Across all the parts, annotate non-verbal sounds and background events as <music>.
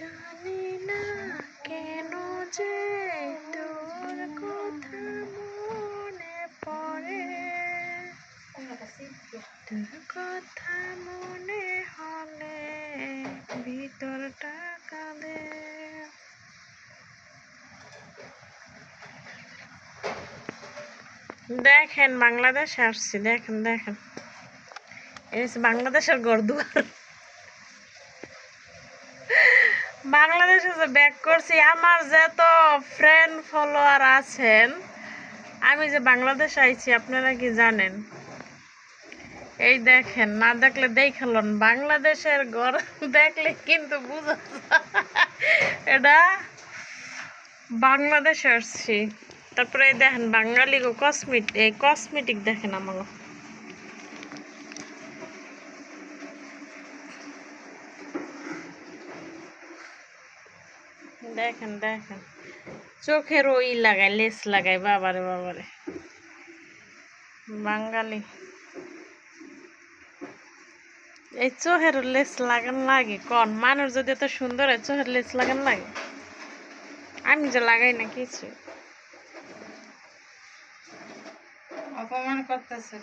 জানি না কেন যে তোর কথা মনে পড়ে। তোর কথা মনে হলে ভিতরটা কাঁদে। দেখেন বাংলাদেশে আসছি, দেখেন দেখেন। বাংলাদেশের গড়দুয়ার। বাংলাদেশে যে ব্যাক করছি, আমার যত ফ্রেন্ড ফলোয়ার আছেন, আমি যে বাংলাদেশ আইছি, আপনারা কি জানেন? এই দেখেন, না দেখলে দেখালন বাংলাদেশের ঘর <laughs> দেখলে কিন্তু বুঝা এটা বাংলাদেশে আসছি। তারপরে দেখেন, বাঙালি কসমেটিক এই কসমেটিক দেখেন আমাকে দেখেন দেখেন। চোখের ওই লাগায় লেস লাগায় বাবারে বাবারে। বাঙালি। এই চোখের লেস লাগান লাগে কন? মানুষ যদি এত সুন্দর হয় চোখের লেস লাগান লাগে? আমি যে লাগাই না কিছু। অপমান করতেছে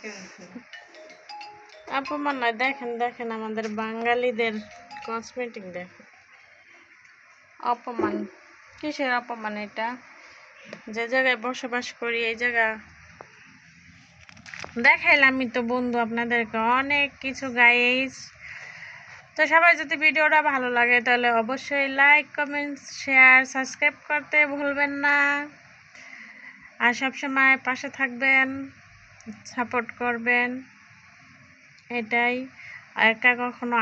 অপমান নয় দেখেন দেখেন আমাদের বাঙালিদের কসমেটিক দেখেন। অপমান। কিসের অপমান এটা? যে জায়গায় বসবাস করি, এই জায়গা। দেখাইলাম তো বন্ধু আপনাদেরকে অনেক কিছু গাইস তো সবাই যদি ভিডিওটা ভালো লাগে, তাহলে অবশ্যই লাইক কমেন্ট শেয়ার সাবস্ক্রাইব করতে ভুলবেন না। আর সবসময় পাশে থাকবেন সাপোর্ট করবেন। এটাই। একা কখনো